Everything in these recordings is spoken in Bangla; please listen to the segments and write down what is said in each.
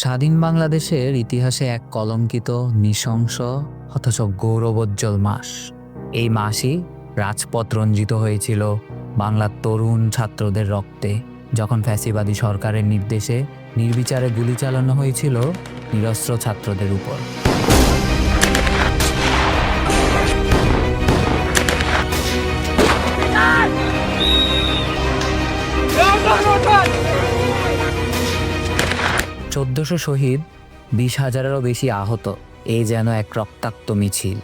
স্বাধীন বাংলাদেশের ইতিহাসে এক কলঙ্কিত, নৃশংস, অথচ গৌরবোজ্জ্বল মাস। এই মাসই রাজপথ রঞ্জিত হয়েছিল বাংলার তরুণ ছাত্রদের রক্তে, যখন ফ্যাসিবাদী সরকারের নির্দেশে নির্বিচারে গুলি চালানো হয়েছিল নিরস্ত্র ছাত্রদের উপর। চোদ্দশো শহীদ, বিশ হাজারেরও বেশি আহত। এই যেন এক রক্তাক্ত মিছিল,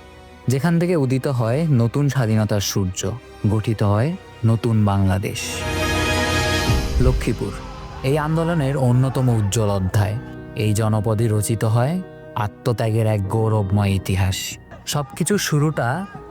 যেখান থেকে উদিত হয় নতুন স্বাধীনতার সূর্য, গঠিত হয় নতুন বাংলাদেশ। লক্ষ্মীপুর, এই আন্দোলনের অন্যতম উজ্জ্বল অধ্যায়। এই জনপদে রচিত হয় আত্মত্যাগের এক গৌরবময় ইতিহাস। সবকিছুর শুরুটা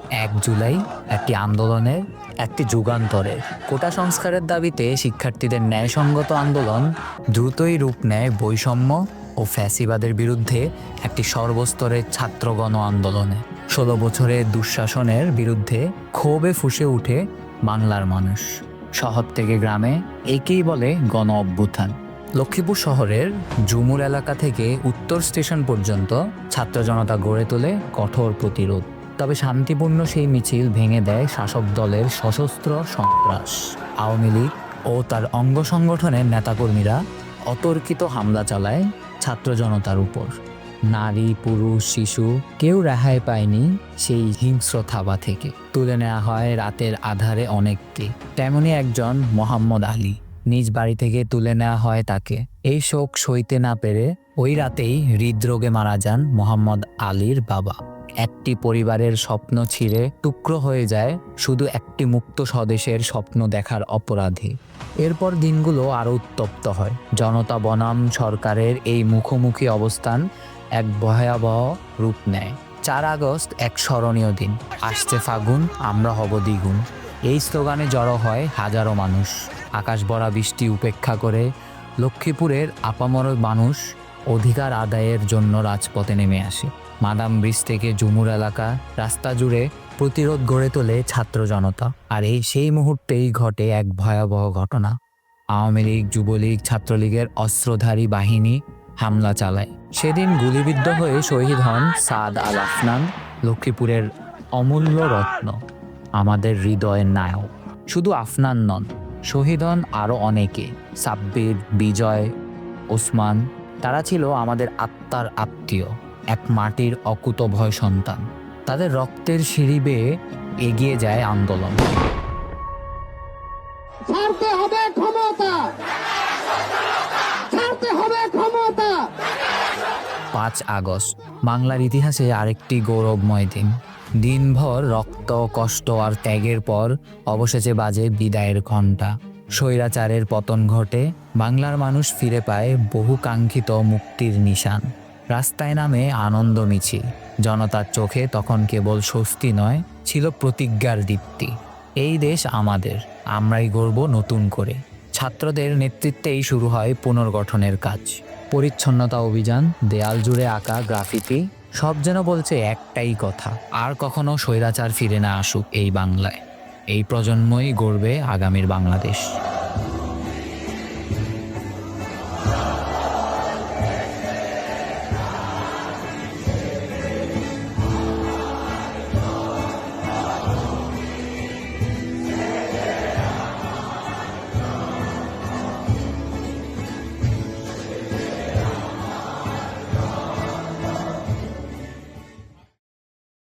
এক জুলাই একটি আন্দোলনের একটি যুগান্তরের কোটা সংস্কারের দাবিতে শিক্ষার্থীদের ন্যায়সঙ্গত আন্দোলন দ্রুতই রূপ নেয় বৈষম্য ও ফ্যাসিবাদের বিরুদ্ধে একটি সর্বস্তরের ছাত্রগণ আন্দোলনে। ষোলো বছরের দুঃশাসনের বিরুদ্ধে ক্ষোভে ফুসে উঠে বাংলার মানুষ। শহর থেকে গ্রামে একেই বলে গণ অভ্যুত্থান। লক্ষ্মীপুর শহরের জুমুর এলাকা থেকে উত্তর স্টেশন পর্যন্ত ছাত্র জনতা গড়ে তোলে কঠোর প্রতিরোধ। তবে শান্তিপূর্ণ সেই মিছিল ভেঙে দেয় শাসক দলের সশস্ত্র সন্ত্রাস। আওয়ামী লীগ ও তার অঙ্গ সংগঠনের নেতাকর্মীরা অতর্কিত হামলা চালায় ছাত্র জনতার উপর। নারী, পুরুষ, শিশু কেউ রেহাই পায়নি সেই হিংস্র থাবা থেকে। তুলে নেওয়া হয় রাতের আধারে অনেককে। তেমনি একজন মোহাম্মদ আলী নিজ বাড়ি থেকে তুলে নেওয়া হয় তাকে। এই শোক সইতে না পেরে ওই রাতেই হৃদরোগে মারা যান মোহাম্মদ আলীর বাবা। একটি পরিবারের স্বপ্ন ছিঁড়ে টুকরো হয়ে যায়, শুধু একটি মুক্ত স্বদেশের স্বপ্ন দেখার অপরাধে। এরপর দিনগুলো আরও উত্তপ্ত হয়। জনতা বনাম সরকারের এই মুখোমুখি অবস্থান এক ভয়াবহ রূপ নেয়। চার আগস্ট এক স্মরণীয় দিন। আসছে ফাগুন, আমরা হব দ্বিগুণ। এই স্লোগানে জড়ো হয় হাজারো মানুষ। আকাশ ভরা বৃষ্টি উপেক্ষা করে লক্ষ্মীপুরের আপামর মানুষ অধিকার আদায়ের জন্য রাজপথে নেমে আসে। মাদাম ব্রিজ থেকে জুমুর এলাকা, রাস্তা জুড়ে প্রতিরোধ গড়ে তোলে ছাত্র জনতা। আর এই সেই মুহূর্তেই ঘটে এক ভয়াবহ ঘটনা। আওয়ামী লীগ, যুবলীগ, ছাত্রলীগের অস্ত্রধারী বাহিনী হামলা চালায়। সেদিন গুলিবিদ্ধ হয়ে শহীদ হন সাদ আল আফনান, লক্ষ্মীপুরের অমূল্য রত্ন, আমাদের হৃদয়ের নায়ক। শুধু আফনান নন, শহীদ হন আরও অনেকে, সাব্বির, বিজয়, ওসমান তারা ছিল আমাদের আত্মার আত্মীয় এক মাটির অকুতভয় সন্তান। তাদের রক্তের সিঁড়ি বেয়ে এগিয়ে যায় আন্দোলন। ছাড়তে হবে ক্ষমতা! ছাড়তে হবে ক্ষমতা! পাঁচ আগস্ট বাংলার ইতিহাসে আরেকটি গৌরবময় দিন। দিনভর রক্ত কষ্ট আর ত্যাগের পর অবশেষে বাজে বিদায়ের ঘণ্টা। স্বৈরাচারের পতন ঘটে বাংলার মানুষ ফিরে পায় বহু কাঙ্ক্ষিত মুক্তির নিশান। রাস্তায় নামে আনন্দ মিছিল। জনতার চোখে তখন কেবল স্বস্তি নয়, ছিল প্রতিজ্ঞার দীপ্তি। এই দেশ আমাদের, আমরাই গড়ব নতুন করে। ছাত্রদের নেতৃত্বেই শুরু হয় পুনর্গঠনের কাজ। পরিচ্ছন্নতা অভিযান, দেয়াল জুড়ে আঁকা গ্রাফিতি, সব যেন বলছে একটাই কথা, আর কখনো স্বৈরাচার ফিরে না আসুক এই বাংলায়। এই প্রজন্মই গড়বে আগামীর বাংলাদেশ।